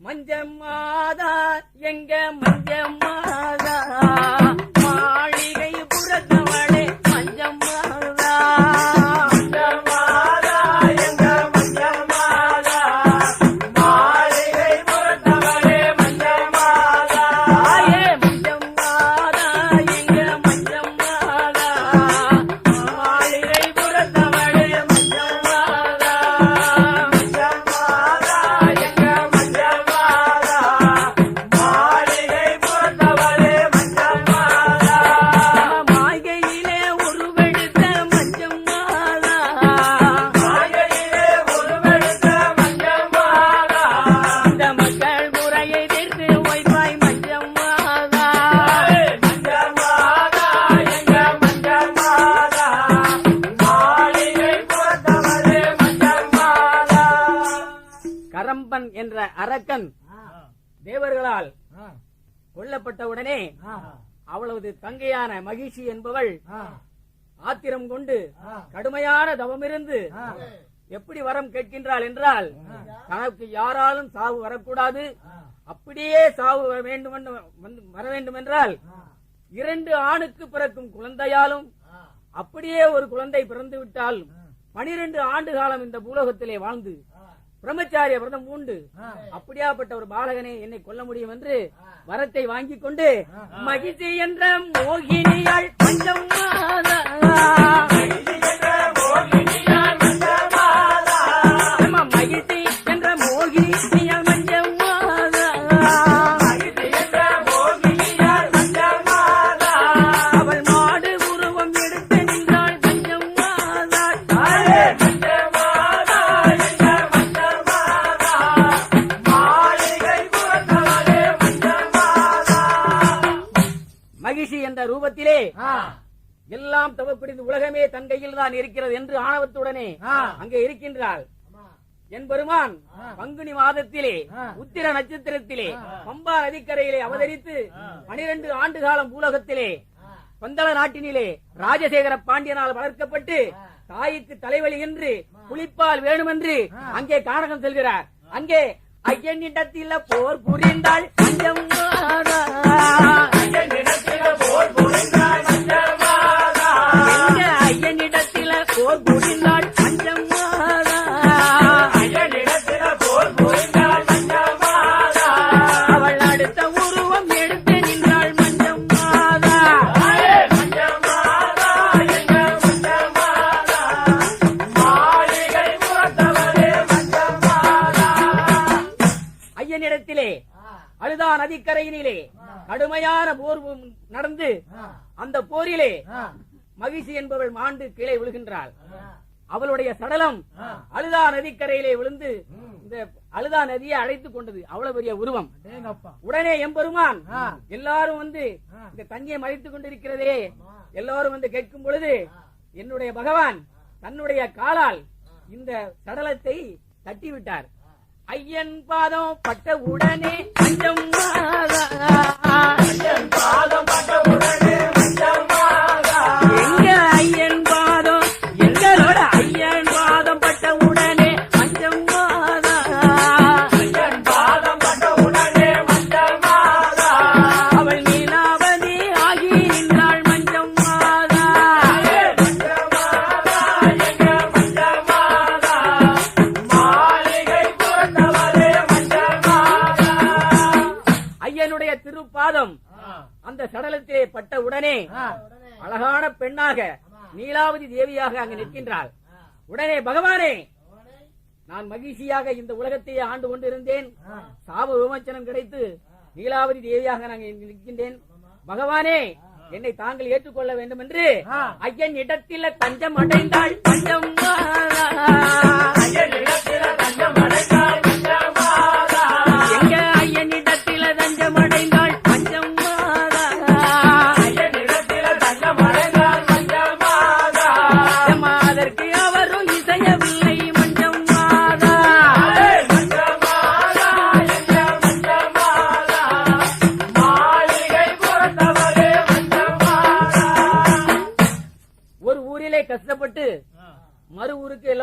மஞ்சம்மாதா எங்க மஞ்சம்மாதா கொல்லப்பட்டவுடனே அவளது தங்கையான மகிழ்ச்சி என்பவள் ஆத்திரம் கொண்டு கடுமையான தவமிருந்து எப்படி வரம் கேட்கின்றாள் என்றால் தனக்கு யாராலும் சாவு வரக்கூடாது. அப்படியே சாவு வர வேண்டும் வர வேண்டும் என்றால் இரண்டு ஆணுக்கு பிறக்கும் குழந்தையாலும் அப்படியே ஒரு குழந்தை பிறந்து விட்டால் பனிரெண்டு ஆண்டு காலம் இந்த பூலோகத்திலே வாழ்ந்து பிரம்மச்சாரிய விரதம் பூண்டு. அப்படியாப்பட்ட ஒரு பாலகனை என்னை கொல்ல முடியும் என்று வரத்தை வாங்கிக் கொண்டு மகிழ்ச்சி என்ற மோகினியாள் பஞ்சம் எல்லாம் தவப்பிடிந்து உலகமே தன் கையில் தான் இருக்கிறது என்று ஆணவத்துடனே அங்கே இருக்கின்றாள். என் பெருமான் பங்குனி மாதத்திலே உத்திர நட்சத்திரத்திலே பம்பா நதிக்கரையிலே அவதரித்து பனிரெண்டு ஆண்டு காலம் பூலகத்திலே பந்தள நாட்டினிலே ராஜசேகர பாண்டியனால் வளர்க்கப்பட்டு தாய்க்கு தலைவலி என்று புலிப்பால் வேணுமென்று அங்கே காணகம் செல்கிறார். அங்கே ஐயனிடத்தில் போர் புரிந்தாள். அஞ்சம் நதிக்கரையினிலே கடுமையான போர் நடந்து அந்த போரிலே மகிழ்ச்சி என்பவள் மாண்டு கீழே விழுகின்றாள். அவளுடைய சடலம் அழுதா நதிக்கரையிலே விழுந்து இந்த அழுதா நதியை அழைத்துக் கொண்டது. அவ்வளவு பெரிய உருவம். உடனே எம்பெருமான் எல்லாரும் வந்து இந்த தண்ணியை மறைத்துக் கொண்டிருக்கிறதே. எல்லாரும் வந்து கேட்கும் பொழுது என்னுடைய பகவான் தன்னுடைய காலால் இந்த சடலத்தை தட்டி விட்டார் ஐயன் பாதம் பட்ட உடனே உடனே. அழகான பெண்ணாக நீலாவதி தேவியாக அங்கு நிற்கின்றாள். உடனே பகவானே நான் மகிழ்ச்சியாக இந்த உலகத்தையே ஆண்டு கொண்டிருந்தேன். சாப விமோச்சனம் கிடைத்து நீலாவதி தேவியாக நான் நிற்கின்றேன். பகவானே என்னை தாங்கள் ஏற்றுக்கொள்ள வேண்டும் என்று ஐயன் இடத்தில் தஞ்சம் அடைந்தாள். தஞ்சம்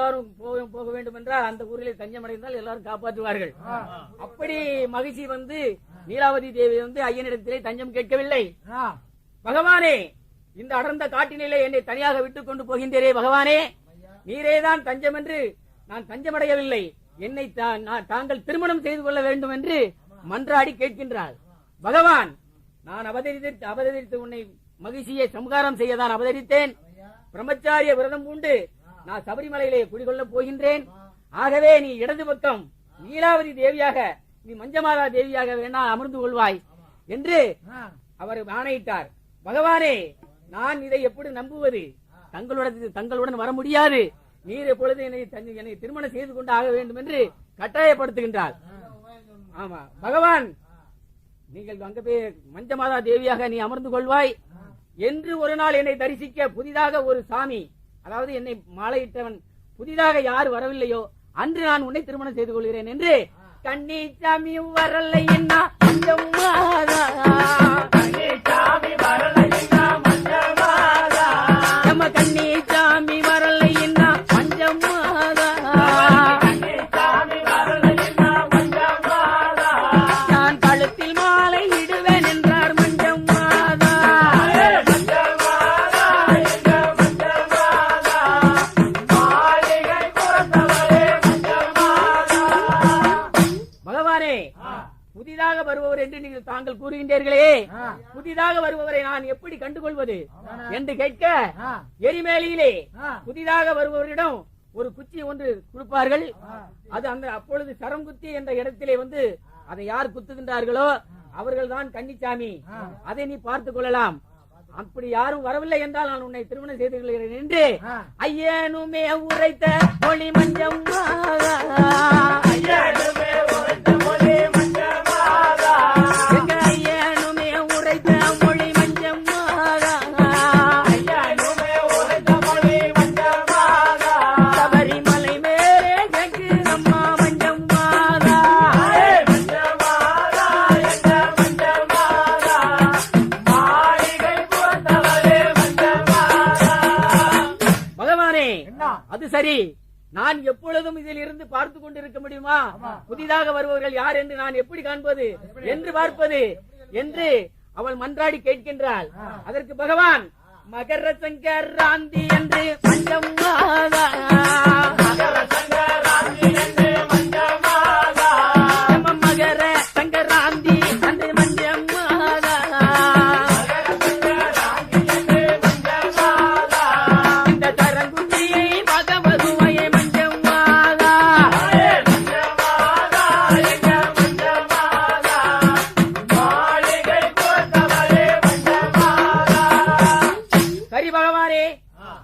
எல்லாரும் போக போக வேண்டும் என்றால் அந்த ஊரிலே தஞ்சம் அடைந்தால் எல்லாரும் காப்பாற்றுவார்கள். அப்படி மகிழ்ச்சி வந்து நீலாவதி தேவி வந்து ஐயனிடத்திலே தஞ்சம் கேட்கவில்லை. பகவானே இந்த அடர்ந்த காட்டினிலே என்னை தனியாக விட்டுக் கொண்டு போகின்றேரே பகவானே. நீரேதான் தஞ்சம் என்று நான் தஞ்சமடையவில்லை. என்னை தாங்கள் திருமணம் செய்து கொள்ள வேண்டும் என்று மன்றாடி கேட்கின்றாள். பகவான் நான் அவதரித்து அவதரித்து உன்னை மகிழ்ச்சியை சம்காரம் செய்யதான் அவதரித்தேன். பிரம்மச்சாரிய விரதம் பூண்டு நான் சபரிமலையிலே குடிகொள்ள போகின்றேன். ஆகவே நீ இடது பக்கம் நீலாவதி தேவியாக நீ மஞ்சமாதா தேவியாக வேணா அமர்ந்து கொள்வாய் என்று அவர் ஆணையிட்டார். பகவானே நான் இதை எப்படி நம்புவது? தங்களுடன் தங்களுடன் வர முடியாது. நீர் எப்பொழுது என்னை என்னை திருமணம் செய்து கொண்டு ஆக வேண்டும் என்று கட்டாயப்படுத்துகின்றார். ஆமா பகவான் நீங்கள் அங்க போய் மஞ்சமாதா தேவியாக நீ அமர்ந்து கொள்வாய் என்று ஒரு நாள் என்னை தரிசிக்க புதிதாக ஒரு சாமி அதாவது என்னை மாலையிட்டவன் புதிதாக யார் வரவில்லையோ அன்று நான் உன்னை திருமணம் செய்து கொள்கிறேன் என்று கண்ணி சாமி வரலை என்ன என்று நீங்கள் தாங்கள் கூறுகின்றீர்களே. புதிதாக வருபவரை நான் எப்படி கண்டுகொள்வது? என்று கேட்க எரிமேலியிலே. புதிதாக வருபவரிடம் ஒரு குச்சி ஒன்று கொடுப்பார்கள். அது அந்த அப்பொழுது சரம் குத்தி என்ற இடத்திலே வந்து அதை யார் குத்துகின்றார்களோ அவர்கள் தான் கன்னிச்சாமி. அதை நீ பார்த்துக் கொள்ளலாம். அப்படி யாரும் வரவில்லை என்றால் நான் உன்னை திருமணம் செய்து கொள்கிறேன் என்று. ஐயனுமே உரைத்த மொழி மஞ்சம் என்ன? அது சரி. நான் எப்பொழுதும் இதில் இருந்து பார்த்து கொண்டிருக்க முடியுமா? புதிதாக வருபவர்கள் யார் என்று நான் எப்படி காண்பது? என்று பார்ப்பது. என்று அவள் மன்றாடி கேட்கின்றாள். அதற்கு பகவான் மகர சங்கராந்தி என்று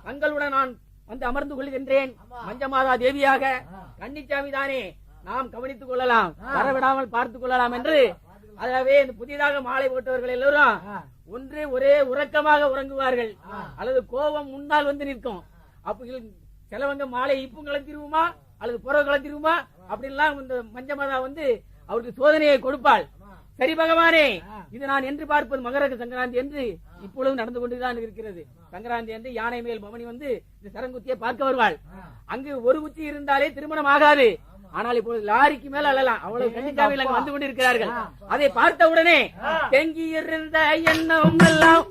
தங்களுடன் நான் வந்து அமர்ந்து கொள்கின்றேன். மஞ்சமாதா தேவியாக. கன்னிச்சாமி தானே. நாம் கவனித்துக் கொள்ளலாம். வரவிடாமல் பார்த்துக் கொள்ளலாம் என்று அதவே இந்த புதிதாக மாலை போட்டவர்கள் எல்லோரும் ஒன்று ஒரே உறக்கமாக உறங்குவார்கள். அல்லது கோபம் முன்னால் வந்து நிற்கும். அப்ப சிலவங்க மாலை இப்பும் கலத்திருவோமா அல்லது புறவு கலத்திருவோமா அப்படின்லாம் இந்த மஞ்சமாதா வந்து அவருக்கு சோதனையை கொடுப்பாள். சரி பகவானே இது நான் என்று பார்ப்பது மகர சங்கராந்தி என்று இப்பொழுதும் நடந்து கொண்டுதான் இருக்கிறது. சங்கராந்தி என்று யானை மேல் பவனி வந்து இந்த சரங்குத்தியை பார்க்க வருவாள். அங்கு ஒரு குச்சி இருந்தாலே திருமணம் ஆகாது. ஆனால் இப்பொழுது லாரிக்கு மேல அழலாம். அவ்வளவு கண்டிச்சாவையில் அங்கு வந்து கொண்டிருக்கிறார்கள். அதை பார்த்த உடனே தெங்கி இருந்த எண்ணம் எல்லாம்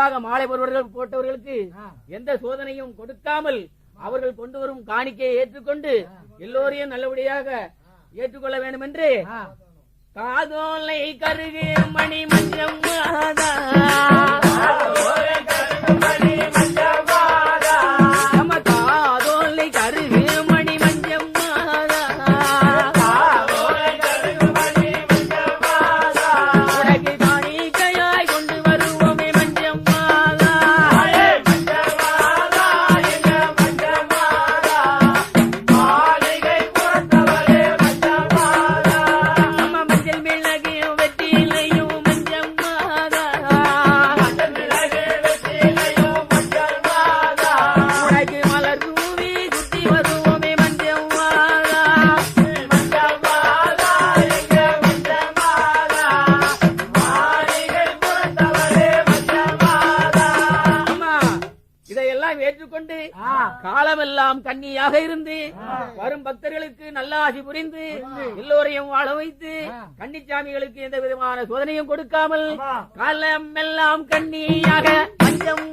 புதிதாக மாலை போடுவர்கள் போட்டவர்களுக்கு எந்த சோதனையும் கொடுக்காமல் அவர்கள் கொண்டு வரும் காணிக்கையை ஏற்றுக்கொண்டு எல்லோரையும் நல்லபடியாக ஏற்றுக்கொள்ள வேண்டும் என்று காதோலை கருகு மணி மஞ்சம் காலமெல்லாம் கன்னியாக இருந்து வரும் பக்தர்களுக்கு நல்ல ஆசி புரிந்து எல்லோரையும் வாழ வைத்து கன்னிச்சாமிகளுக்கு எந்த விதமான சோதனையும் கொடுக்காமல் காலமெல்லாம் கன்னியாக பஞ்சம்